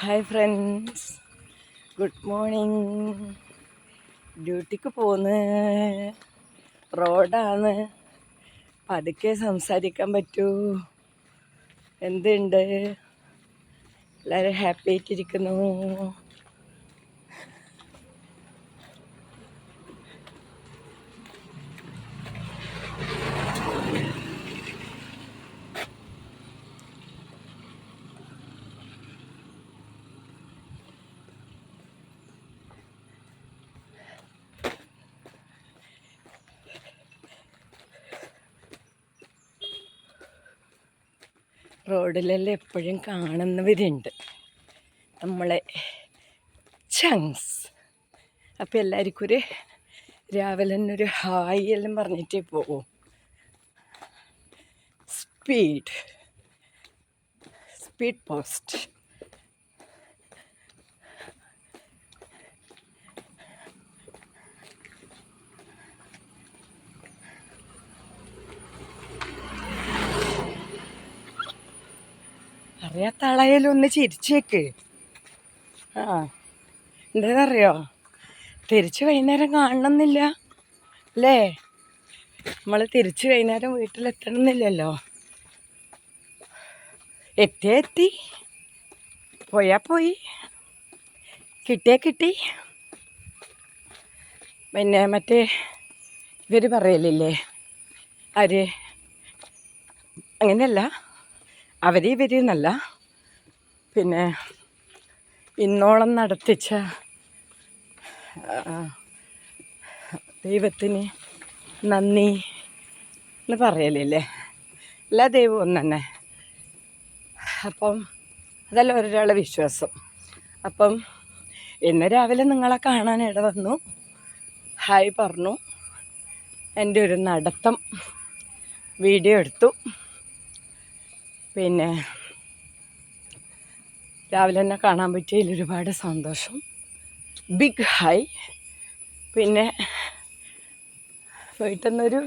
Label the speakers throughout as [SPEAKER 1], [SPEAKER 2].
[SPEAKER 1] Hi friends good morning ഡ്യൂട്ടിക്ക് പോന്ന്. റോഡാണ് പതുക്കെ സംസാരിക്കാൻ പറ്റൂ. എന്തുണ്ട്? എല്ലാവരും ഹാപ്പി ആയിട്ടിരിക്കുന്നു. റോഡിലെല്ലാം എപ്പോഴും കാണുന്നവരുണ്ട്. നമ്മളെ ചങ്സ് അപ്പോൾ എല്ലാവർക്കും ഒരു രാവിലെ തന്നെ ഒരു ഹായ് എല്ലാം പറഞ്ഞിട്ടേ പോവും. സ്പീഡ് സ്പീഡ് പോസ്റ്റ് അറിയാത്ത ആളായാലും ഒന്ന് ചിരിച്ചേക്ക് ആ എന്താണെന്നറിയോ തിരിച്ച് വൈകുന്നേരം കാണണമെന്നില്ല അല്ലേ? നമ്മൾ തിരിച്ച് വൈകുന്നേരം വീട്ടിലെത്തണമെന്നില്ലല്ലോ. എത്തിയ എത്തി. പോയാൽ പോയി. കിട്ടിയാൽ കിട്ടി. പിന്നെ മറ്റേ ഇവർ പറയലില്ലേ? ആര്? അങ്ങനെയല്ല. ഇവർ എന്നല്ല പിന്നെ ഇന്നോളം നടത്തിച്ച ദൈവത്തിന് നന്ദി എന്ന് പറയലില്ലേ? എല്ലാ ദൈവവും തന്നെ. അപ്പം അതല്ല ഒരാളെ വിശ്വാസം. അപ്പം ഇന്ന് രാവിലെ നിങ്ങളെ കാണാൻ ഇട വന്നു. ഹായ് പറഞ്ഞു. എന്റെ ഒരു നടത്തം വീഡിയോ എടുത്തു. പിന്നെ രാവിലെ തന്നെ കാണാൻ പറ്റിയതിൽ ഒരുപാട് സന്തോഷം. ബിഗ് ഹൈ പിന്നെ വീട്ടിൽ ഒരു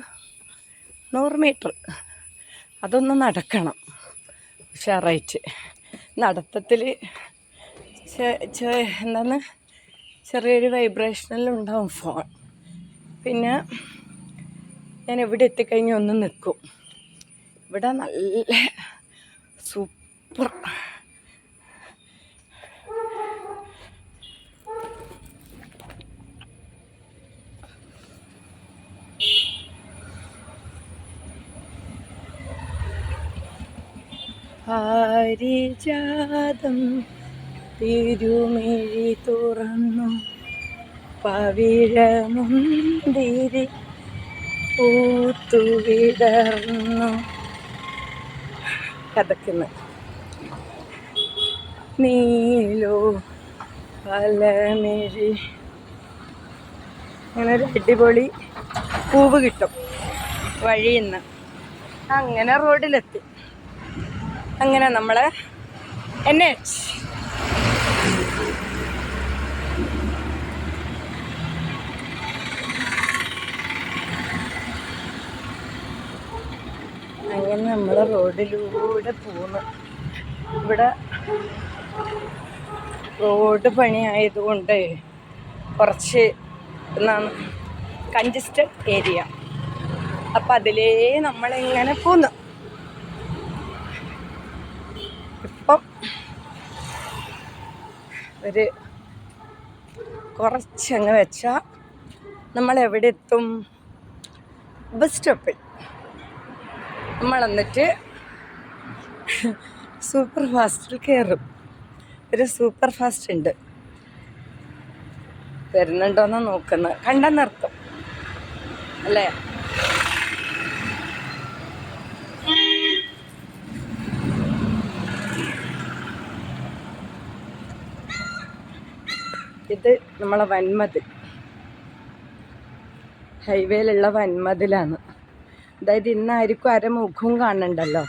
[SPEAKER 1] നൂറ് മീറ്റർ. അതൊന്ന് നടക്കണം. ഉഷാറായിട്ട്. നടത്തത്തിൽ എന്താണ്? ചെറിയൊരു വൈബ്രേഷനിലുണ്ടാവും ഫോൺ പിന്നെ ഞാൻ ഇവിടെ എത്തിക്കഴിഞ്ഞ് ഒന്ന് നിൽക്കും ഇവിടെ നല്ല സൂപ്പർ. പാരിജാതം തിരുമിഴി തുറന്നു പവിഴമുന്തിരി പൂത്തുവിടർന്നു. കഥക്കുന്നു നീലോ പലമിഴി അങ്ങനെ ഒരു അടിപൊളി പൂവ് കിട്ടും വഴിയിൽ നിന്ന് അങ്ങനെ റോഡിലെത്തി. അങ്ങനെ നമ്മളെ എച്ച് അങ്ങനെ നമ്മൾ റോഡിലൂടെ പോകുന്നു ഇവിടെ റോഡ് പണിയായതുകൊണ്ട് കുറച്ച് എന്താണ് കഞ്ചസ്റ്റഡ് ഏരിയ അപ്പം അതിലേ നമ്മളിങ്ങനെ പോന്നു. ഇപ്പം ഒരു കുറച്ചങ്ങ് വെച്ചാൽ നമ്മൾ എവിടെ എത്തും ബസ് സ്റ്റോപ്പിൽ നമ്മൾ എന്നിട്ട് സൂപ്പർ ഫാസ്റ്റിൽ കയറും ഒരു സൂപ്പർ ഫാസ്റ്റ് ഉണ്ട്. വരുന്നുണ്ടോന്ന് നോക്കുന്നത് കണ്ട നിർത്തും. അല്ലേ? ഇത് നമ്മളെ വൻമതിൽ. ഹൈവേയിലുള്ള വൻമതിലാണ്. അതായത് ഇന്നായിരിക്കും അര മുഖവും കാണണ്ടല്ലോ.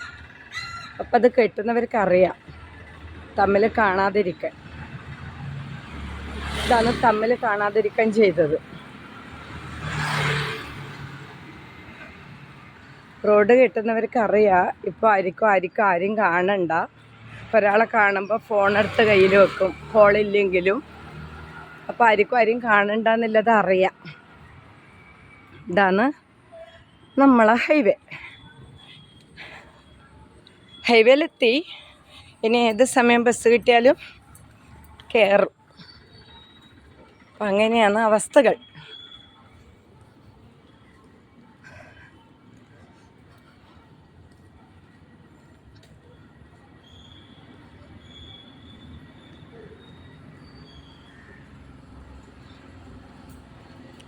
[SPEAKER 1] അപ്പം അത് കെട്ടുന്നവർക്ക് അറിയാം തമ്മിൽ കാണാതിരിക്കാൻ. ഇതാണ് തമ്മിൽ കാണാതിരിക്കാൻ ചെയ്തത്. റോഡ് കെട്ടുന്നവർക്ക് അറിയാം ഇപ്പോൾ ആയിരിക്കും ആയിരിക്കും ആരും കാണണ്ട. ഒരാളെ കാണുമ്പോൾ ഫോണെടുത്ത് കയ്യിൽ വെക്കും. കോളില്ലെങ്കിലും അപ്പോൾ ആർക്കും ആരും കാണണ്ടെന്നുള്ളത് അറിയാം. ഇതാണ് നമ്മളെ ഹൈവേ. ഹൈവേയിലെത്തി. ഇനി ഏത് സമയം ബസ് കിട്ടിയാലും കയറും അപ്പം അങ്ങനെയാണ് അവസ്ഥകൾ.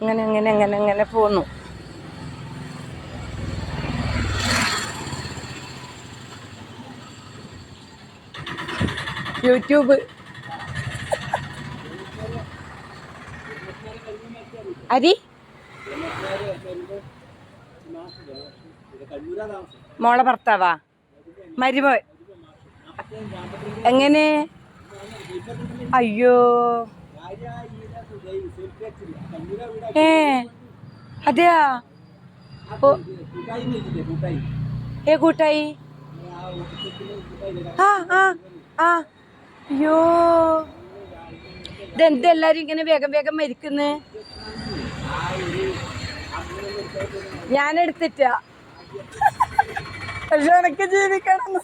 [SPEAKER 1] അങ്ങനെ അങ്ങനെ അങ്ങനെ അങ്ങനെ പോന്നു. യൂട്യൂബ്. അരി? മോളെ ഭർത്താവാ? മരുമോ? എങ്ങനെ? അയ്യോ. ഏ അതെയാ? ഏ കൂട്ടായി. ആ ആ ആ. അയ്യോ. ഇതെന്ത് എല്ലാരും ഇങ്ങനെ വേഗം വേഗം മരിക്കുന്നേ? ഞാൻ എടുത്തിട്ട പക്ഷെ എനക്ക് ജീവിക്കണം.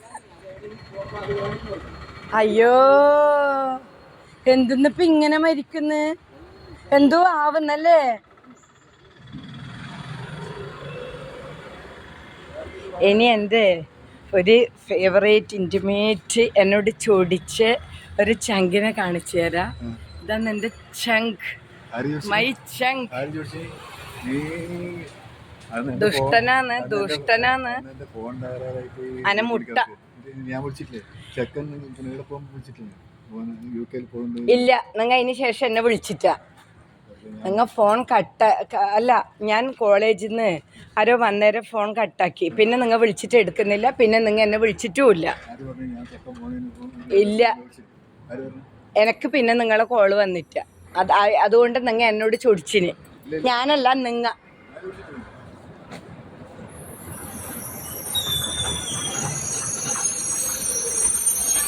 [SPEAKER 1] അയ്യോ. എന്തിന്നിപ്പ ഇങ്ങനെ മരിക്കുന്നു? എന്തോ ആവുന്നല്ലേ? ഇനി എന്റെ ഒരു ഫേവറേറ്റ് ഇന്റിമേറ്റ് എന്നോട് ചോദിച്ച് ഒരു ചങ്കിനെ കാണിച്ചു തരാം. ഇതാണ് എന്റെ ചങ്ക്. മൈ ചങ്ക്. ദുഷ്ടനാണ് ദുഷ്ടനാണ്
[SPEAKER 2] അത് നിന്റെ phone തകരാറായിട്ട്
[SPEAKER 1] അന മുട്ട.
[SPEAKER 2] ഞാൻ വിളിച്ചിട്ടില്ലേ? ചെക്കൻ ഇവിടെ പോകുമ്പോൾ വിളിച്ചിട്ടില്ലേ? ഓൻ യു കെയിൽ പോകുന്നത്?
[SPEAKER 1] ഇല്ല നിങ്ങൾ അതിന് ശേഷം എന്നെ വിളിച്ചിട്ടാ. നിങ്ങൾ ഫോൺ കട്ട അല്ല ഞാൻ കോളേജിൽ നിന്ന് ആരോ വന്നേരം ഫോൺ കട്ടാക്കി. പിന്നെ നിങ്ങൾ വിളിച്ചിട്ട് എടുക്കുന്നില്ല പിന്നെ നിങ്ങൾ എന്നെ വിളിച്ചിട്ടുമില്ല ഇല്ല. എനിക്ക് പിന്നെ നിങ്ങളെ കോൾ വന്നിട്ട അത് അതുകൊണ്ട് നിങ്ങൾ എന്നോട് ചൊടിച്ചിന് ഞാനല്ല നിങ്ങ.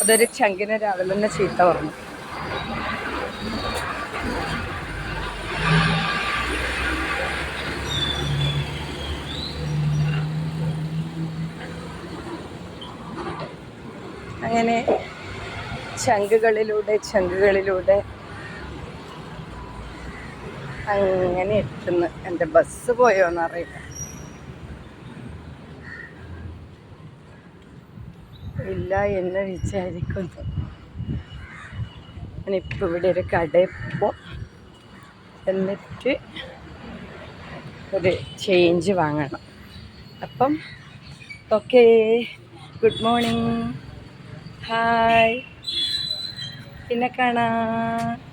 [SPEAKER 1] അതൊരു ചങ്കിനെ രാവിലെ തന്നെ ചീത്ത പറഞ്ഞു. അങ്ങനെ ചങ്കുകളിലൂടെ ചങ്കുകളിലൂടെ അങ്ങനെ എത്തുന്നു. എന്റെ ബസ് പോയോന്നറിയില്ല ഇല്ല എന്ന് വിചാരിക്കുന്നു. ഞാനിപ്പോൾ ഇവിടെ ഒരു കടയിൽ പോ എന്നിട്ട് ഒരു ചേഞ്ച് വാങ്ങണം. അപ്പം ഓക്കേ ഗുഡ് മോർണിംഗ് ഹായ് പിന്നെ കാണാം.